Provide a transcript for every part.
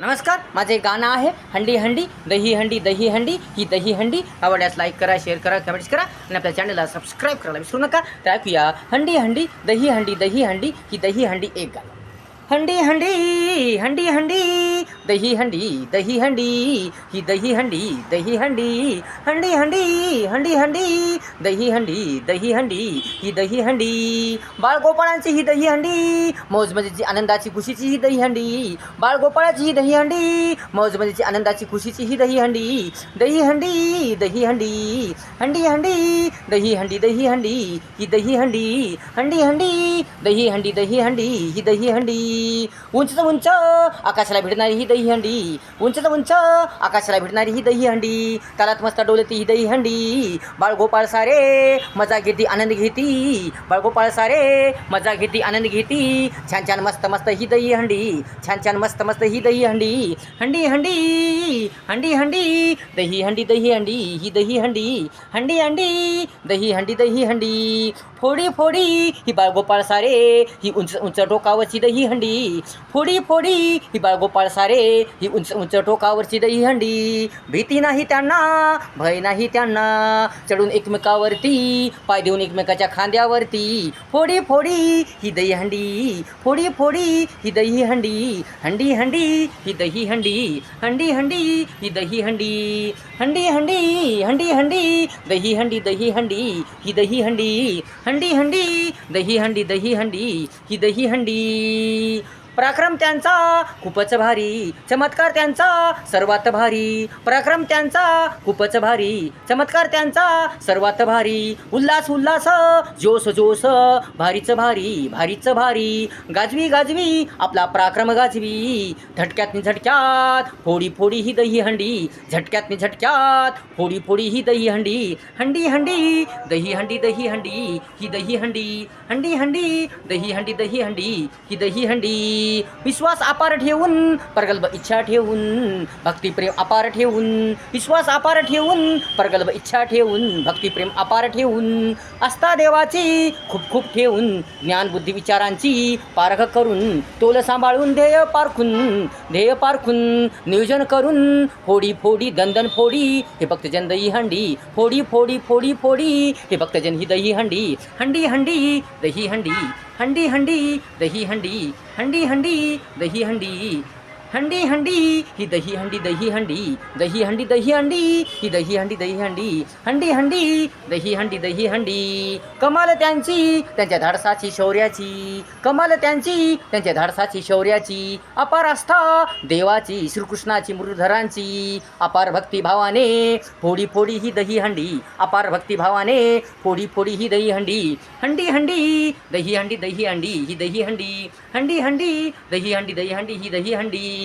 नमस्कार माझे गाणं आहे हंडी हंडी दही हंडी दही हंडी ही दही हंडी. आवडल्यास लाईक करा शेअर करा कमेंट्स करा आणि आपल्या चॅनलला सबस्क्राईब करायला विसरू नका. तर ऐकूया हंडी हंडी दही हंडी दही हंडी ही दही हंडी एक गाणं. हंडी हंडी हंडी हंडी दही हंडी दही हंडी ही दही हंडी दही हंडी हंडी हंडी हंडी हंडी दही हंडी दही हंडी ही दही हंडी बाळगोपाळांची ही दही हंडी मौजमजेची आनंदाची खुशीची ही दही हंडी बाळगोपाळाची ही दही हंडी मौजमजेची आनंदाची खुशीची ही दही हंडी दही हंडी दही हंडी हंडी हंडी दही हंडी दही हंडी ही दही हंडी हंडी हंडी दही हंडी दही हंडी ही दही हंडी उंच उंच आकाशाला भिडणारी ही दही हंडी. उंच उंच आकाशाला भिडणारी ही दही हंडी. तालात मस्त डोलती ही दही हंडी. बाळगोपाळ सारे मजा घेती आनंद घेती. बाळगोपाळ सारे मजा घेती आनंद घेती. छान छान मस्त मस्त ही दही हंडी. छान छान मस्त मस्त ही दही हंडी. हंडी हंडी हंडी हंडी. दही हंडी दही हंडी ही दही हंडी. हंडी हंडी दही हंडी दही हंडी. फोडी फोडी ही बाळगोपाळ सारे ही उंच उंच टोकावरची दही हंडी. फोडी फोडी ही बाळगोपाळ सारे ही उंच उंच टोकावरची दही हंडी. भीती नाही त्यांना भय नाही त्यांना चढून एकमेकावरती पाय देऊन एकमेकाच्या खांद्यावरती. फोडी फोडी ही दही हंडी. फोडी फोडी ही दही हंडी. हंडी हंडी ही दही हंडी. हंडी हंडी ही दही हंडी. हंडी हंडी हंडी हंडी दही हंडी दही हंडी ही दही हंडी. हंडी हंडी दही हंडी दही हंडी ही दही हंडी. पराक्रम त्यांचा खूपच भारी चमत्कार त्यांचा सर्वात भारी. पराक्रम त्यांचा खूपच भारी चमत्कार त्यांचा सर्वात भारी. उल्हास उल्हास जोस जोस भारीच भारी भारीच भारी. गाजवी गाजवी आपला पराक्रम गाजवी. झटक्यात नि झटक्यात फोडी फोडी ही दही हंडी. झटक्यात नि झटक्यात फोडी फोडी ही दही हंडी. हंडी हंडी दही हंडी दही हंडी ही दही हंडी. हंडी हंडी दही हंडी दही हंडी ही दही हंडी. विश्वास अपार ठेवून प्रगल्भ इच्छा ठेवून भक्तिप्रेम अपार ठेवून विश्वास अपार ठेवून प्रगल्भ इच्छा ठेवून भक्तिप्रेम अपार ठेवून आस्था देवाची खूप खूप ठेवून ज्ञान बुद्धी विचारांची पारख करून तोल सांभाळून ध्येय पारखून ध्येय पारखून नियोजन करून फोडी फोडी दंदन फोडी हे भक्तजन दही हंडी फोडी फोडी फोडी फोडी हे भक्तजन ही दही हंडी हंडी हंडी दही हंडी. हंडी हंडी दही हंडी हंडी हंडी दही हंडी हंडी हंडी ही दही हंडी दही हंडी दही हंडी दही हंडी ही दही हंडी दही हंडी हंडी हंडी दही हंडी दही हंडी कमाल त्यांची त्यांच्या धाडसाची शौर्याची कमाल त्यांची त्यांच्या धाडसाची शौर्याची अपार आस्था देवाची श्रीकृष्णाची मृधरांची अपार भक्तिभावाने फोडी फोडी ही दही हंडी अपार भक्तिभावाने फोडी फोडी ही दही हंडी हंडी हंडी दही हंडी दही हंडी ही दही हंडी हंडी हंडी दही हंडी दही हंडी ही दही हंडी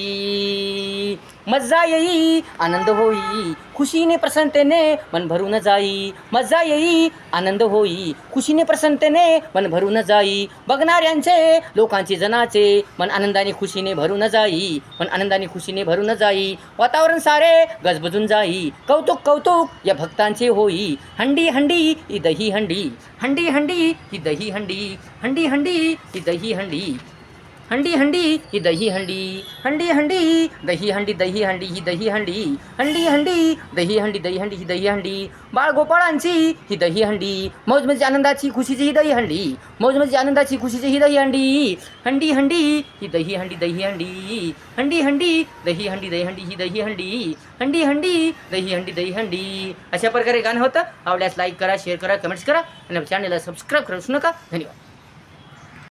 मजा येई आनंद होई खुशीने प्रसन्नतेने मन भरून जाई मजा येई आनंद होई खुशीने प्रसन्नतेने मन भरून जाई. बघणाऱ्यांचे लोकांचे जनाचे मन आनंदाने खुशीने भरून जाई मन आनंदाने खुशीने भरून जाई. वातावरण सारे गजबजून जाई. कौतुक कौतुक या भक्तांचे होई. हंडी हंडी ही दही हंडी. हंडी हंडी ही दही हंडी. हंडी हंडी ही दही हंडी. हंडी हंडी ही दही हंडी. हंडी हंडी दही हंडी दही हंडी ही दही हंडी. हंडी हंडी दही हंडी दही हंडी ही दही हंडी. बाळगोपाळांची ही दही हंडी. मौज म्हणजे आनंदाची खुशीची ही दही हंडी. मौज म्हणजे आनंदाची खुशीची ही दही हंडी. हंडी हंडी ही दही हंडी दही हंडी. हंडी हंडी दही हंडी दही हंडी ही दही हंडी. हंडी हंडी दही हंडी दही हंडी. अशा प्रकारे गाणं होतं. आवडल्यास लाईक करा शेअर करा कमेंट्स करा. आणि चॅनलला सबस्क्राईब करू नका. धन्यवाद.